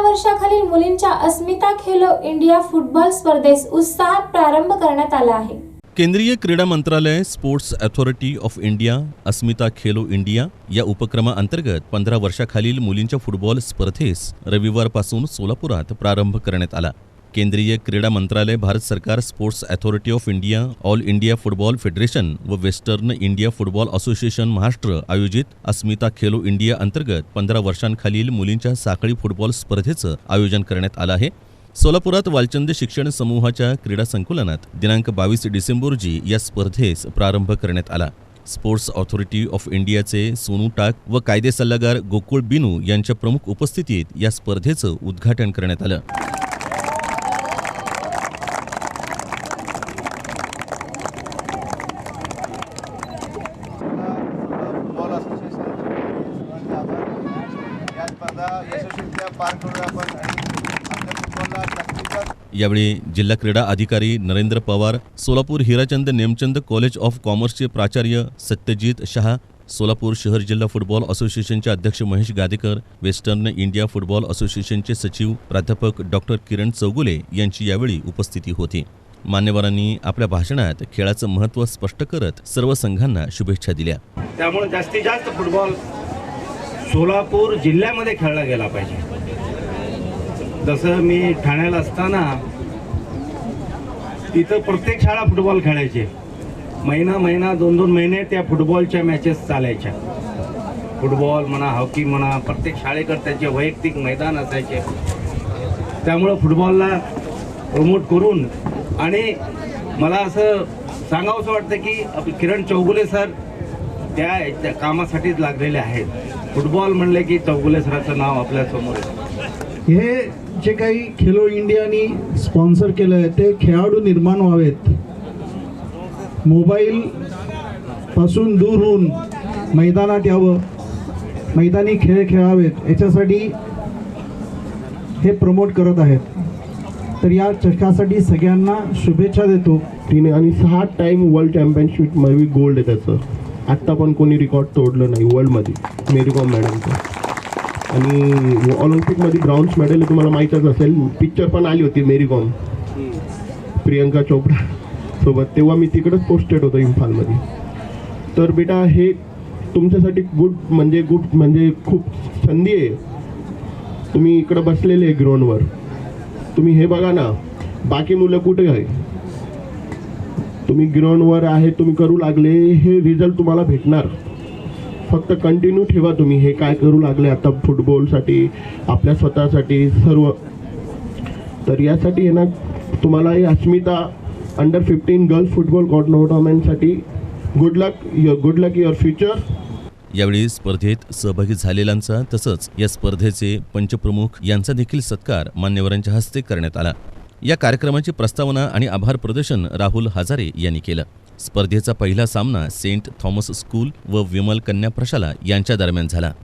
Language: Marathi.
वर्षाखालील मुलींच्या अस्मिता खेलो इंडिया फुटबॉल स्पर्धेस उत्साहात प्रारंभ करण्यात आला आहे. केंद्रीय क्रीडा मंत्रालय sports authority of India Asmita Khelo India या उपक्रमाअंतर्गत पंधरा वर्षाखालील मुलींच्या फुटबॉल स्पर्धेस रविवारपासून सोलापुरात प्रारंभ करण्यात आला. केंद्रीय क्रीडा मंत्रालय भारत सरकार sports authority of India all India football federation व western India football association Maharashtra आयोजित अस्मिता खेलो इंडिया अंतर्गत पंधरा वर्षांखालील मुलींच्या साखळी फुटबॉल स्पर्धेचं आयोजन करण्यात आलं आहे. सोलापुरात वालचंद शिक्षण समूहाच्या क्रीडा संकुलनात दिनांक बावीस डिसेंबर रोजी या स्पर्धेस प्रारंभ करण्यात आला. स्पोर्ट्स ऑथॉरिटी ऑफ इंडियाचे सोनू टाक व कायदे सल्लागार गोकुळ बिनू यांच्या प्रमुख उपस्थितीत या स्पर्धेचं उद्घाटन करण्यात आलं फुटबॉल असोसिएशन या स्पर्धा यशस्वीरित्या पार करूया आपण आणि आपल्या फुटबॉलला जास्तीत जास्त यावेळी जिल्हा क्रीडा अधिकारी नरेंद्र पवार सोलापूर हिराचंद नेमचंद कॉलेज ऑफ कॉमर्सचे प्राचार्य सत्यजित शहा सोलापूर शहर जिल्हा फुटबॉल असोसिएशनचे अध्यक्ष Mahesh Gadekar western India football असोसिएशनचे सचिव प्राध्यापक डॉक्टर किरण चौगुले यांची यावेळी उपस्थिती होती. मान्यवरांनी आपल्या भाषणात खेळाचं महत्त्व स्पष्ट करत सर्व संघांना शुभेच्छा दिल्या. त्यामुळे जास्तीत जास्त फुटबॉल सोलापूर जिल्ह्यामध्ये खेळला गेला पाहिजे. जसं मी ठाण्याला असताना तिथं प्रत्येक शाळा फुटबॉल खेळायचे. महिना महिना दोन दोन महिने त्या फुटबॉलच्या मॅचेस चालायच्या. फुटबॉल म्हणा हॉकी म्हणा प्रत्येक शाळेकडे त्याचे वैयक्तिक मैदान असायचे. त्यामुळं फुटबॉलला प्रमोट करून आणि मला असं सांगावंसं वाटतं की आपले किरण चौगुले सर त्या त्या कामासाठीच लागलेले आहेत. फुटबॉल म्हणले की चौगुले सराचं नाव आपल्यासमोर हे जे काही खेलो इंडियानी स्पॉन्सर केलं आहे ते खेळाडू निर्माण व्हावेत. मोबाईल पासून दूर होऊन मैदानात यावं. मैदानी खेळ खेळावेत. याच्यासाठी हे प्रमोट करत आहेत. तर या चषकासाठी सगळ्यांना शुभेच्छा देतो. तिने आणि सहा टाइम वर्ल्ड चॅम्पियनशिपमध्ये गोल्ड आहे त्याचं. आत्ता पण कोणी रेकॉर्ड तोडलं नाही वर्ल्डमध्ये मेरी कॉम मॅडमचं आणि ऑलिम्पिकमध्ये ब्राऊन्स मेडल तुम्हाला माहीतच असेल पिक्चर पण आली होती मेरी कॉम प्रियंका चोपडा सोबत तेव्हा मी तिकडंच पोस्टेड होतो इम्फालमध्ये तर बेटा हे तुमच्यासाठी गुड म्हणजे गुड म्हणजे खूप संधी आहे. तुम्ही इकडं बसलेले आहे ग्राउंडवर तुम्ही हे बघा ना बाकी मुलं कुठे आहे? तुम्ही ग्राउंडवर आहे तुम्ही करू लागले हे रिझल्ट तुम्हाला भेटणार. फक्त कंटिन्यू ठेवा तुम्ही हे काय करू लागले आता फुटबॉलसाठी आपल्या स्वतःसाठी सर्व. तर यासाठी आहे ना तुम्हाला ही Asmita under fifteen girls football टुर्नामेंटसाठी good luck your good luck your future यावेळी स्पर्धेत सहभागी झालेल्यांचा तसंच या स्पर्धेचे पंचप्रमुख यांचा देखील सत्कार मान्यवरांच्या हस्ते करण्यात आला. या कार्यक्रमाची प्रस्तावना आणि आभार प्रदर्शन राहुल हजारे यांनी केलं. स्पर्धेचा पहिला सामना सेंट थॉमस स्कूल व विमल कन्या प्रशाला यांच्या दरम्यान झाला.